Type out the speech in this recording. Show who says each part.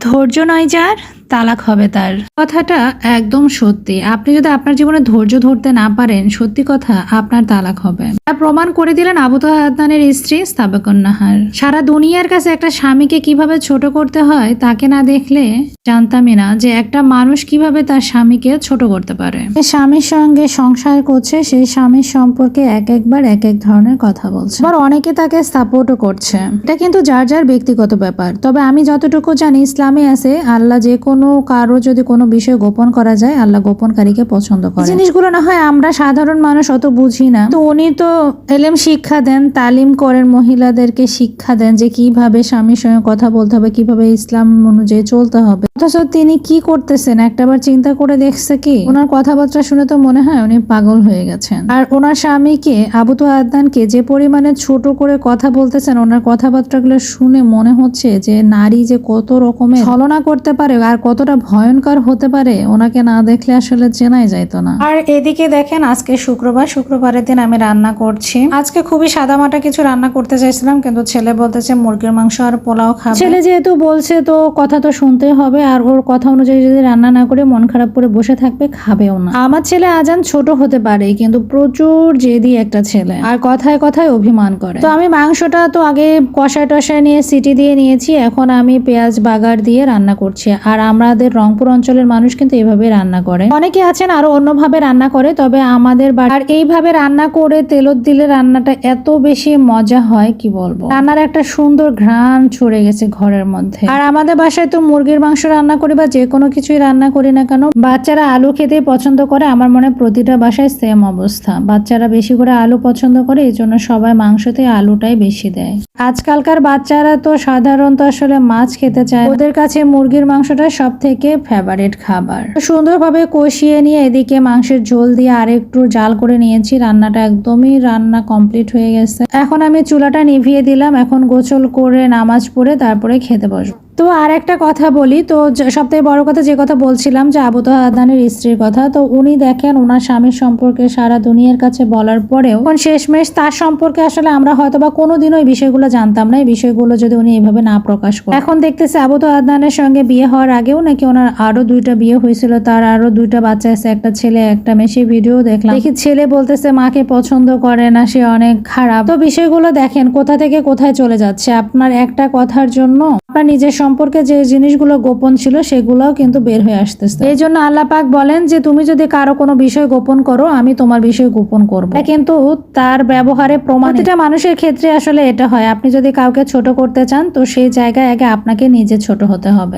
Speaker 1: ধৈর্য নয় যার তালাক হবে তার। কথাটা একদম সত্যি। আপনি যদি আপনার জীবনে ধৈর্য ধরতে না পারেন, সত্যি কথা আপনার তালাক হবে। প্রমাণ করে দিলেন আবু তাহাদের স্ত্রী স্তাবেকন নাহার সারা দুনিয়ার কাছে একটা স্বামীকে কীভাবে ছোট করতে হয়, তাকে না দেখলে জানতামই না যে একটা মানুষ কীভাবে তার স্বামীকে ছোট করতে পারে। স্বামীর সঙ্গে সংসার করছে, সেই স্বামীর সম্পর্কে এক একবার এক এক ধরনের কথা বলছে। আবার অনেকে তাকে সাপোর্টও করছে। এটা কিন্তু যার যার ব্যক্তিগত ব্যাপার। তবে আমি যতটুকু জানি, ইসলামে আছে, আল্লাহ যে কোনো কারও যদি কোনো বিষয় গোপন করা যায়, আল্লাহ গোপনকারীকে পছন্দ করে জিনিসগুলো না হয় আমরা সাধারণ মানুষ অত বুঝি না। তো উনি তো এলেম শিক্ষা দেন, তালিম করেন, মহিলাদেরকে শিক্ষা দেন যে কীভাবে স্বামীর সঙ্গে কথা বলতে হবে, কীভাবে ইসলাম অনুযায়ী চলতে হবে। অথচ তিনি কি করতেছেন? একটাবার চিন্তা করে দেখছে কি? ওনার কথাবার্তা শুনে তো মনে হয় উনি পাগল হয়ে গেছেন। আর ওনার স্বামীকে, আবু তো আদনানকে যে পরিমাণে ছোট করে কথা বলতেছেন, ওনার কথাবার্তাগুলো শুনে মনে হচ্ছে যে নারী যে কত রকমের ছলনা করতে পারে, আর কতটা ভয়ঙ্কর হতে পারে ওনাকে না দেখলে আসলে চেনাই যাইতো না। আর এদিকে দেখেন আজকে শুক্রবার শুক্রবারের দিন আমি রান্না করছি। আজকে খুবই সাদামাটা কিছু রান্না করতে চাইছিলাম কিন্তু ছেলে বলতেছে মুরগির মাংস আর পোলাও খাবে। ছেলে যেহেতু বলছে তো কথা তো শুনতে হবে আর ওর কথা অনুযায়ী যদি রান্না না করে মন খারাপ করে বসে থাকবে খাবেও না। আমার ছেলে আজান ছোট হতে পারে কিন্তু প্রচুর জেদি একটা ছেলে আর কথায় কথায় অভিমান করে। তো আমি মাংসটা তো আগে কষায় টষায় নিয়ে সিটি দিয়ে নিয়েছি এখন আমি পেঁয়াজ বাগার দিয়ে রান্না করছি আর আমাদের রংপুর অঞ্চলের মানুষ কিন্তু এভাবে রান্না করে। অনেকে আছেন আরও অন্যভাবে রান্না করে, তবে আমাদের আর এইভাবে রান্না করে তেলত দিলে রান্নাটা এত বেশি মজা হয়, কি বলব? রান্নার একটা সুন্দর ঘ্রাণ ছড়ে গেছে ঘরের মধ্যে। আর আমাদের বাসায় তো মুরগির মাংস রান্না করি বা যে কোনো কিছুই রান্না করি না কেন, বাচ্চারা আলু খেতেই পছন্দ করে, আমার মনে প্রতিটা বাসায় সেম অবস্থা। বাচ্চারা বেশি করে আলু পছন্দ করে, এই জন্য সবাই মাংসতে আলুটাই বেশি দেয়। আজকালকার বাচ্চারা তো সাধারণত আসলে মাছ খেতে চায় ওদের কাছে মুরগির মাংসটা সব থেকে ফেভারিট খাবার। সুন্দরভাবে কষিয়ে নিয়ে এদিকে মাংসের ঝোল দিয়ে আর একটু জাল করে নিয়েছি। রান্নাটা একদমই রান্না কমপ্লিট হয়ে গেছে। এখন আমি চুলাটা নিভিয়ে দিলাম। এখন গোসল করে নামাজ পড়ে তারপরে খেতে বসবো। তো আর একটা কথা বলি, তো সব থেকে বড় কথা যে কথা বলছিলাম যে আবু আদানের স্ত্রীর কথা, তো উনি দেখেন ওনার স্বামীর সম্পর্কে সারা দুনিয়ার কাছে বলার পরেও এখন শেষমেশ তার সম্পর্কে আসলে আমরা হয়তো বা কোনোদিনও এই বিষয়গুলো জানতাম না। এই বিষয়গুলো যদি উনি এভাবে না প্রকাশ করেন। এখন দেখতেছে আবু আদানের সঙ্গে বিয়ে হওয়ার আগেও নাকি ওনার আরও দুইটা বিয়ে হয়েছিল, তার আরও দুইটা বাচ্চা আছে, একটা ছেলে, একটা মেয়ে। সেই ভিডিও দেখলাম। দেখি ছেলে বলতেছে, মাকে পছন্দ করে না, সে অনেক খারাপ। তো বিষয়গুলো দেখেন, কোথা থেকে কোথায় চলে যাচ্ছে? আপনার একটা কথার জন্য আপনার নিজের সম্পর্কে যে জিনিসগুলো গোপন ছিল সেগুলোও কিন্তু বের হয়ে আসতেছে। এই জন্য আল্লাহ পাক বলেন যে, তুমি যদি কারও কোনো বিষয় গোপন করো, আমি তোমার বিষয় গোপন করব। কিন্তু তার ব্যবহারে প্রমাণ। এটা মানুষের ক্ষেত্রে আসলে এটা হয়। আপনি যদি কাউকে ছোট করতে চান, তো সেই জায়গায় আগে আপনাকে নিজে ছোট হতে হবে।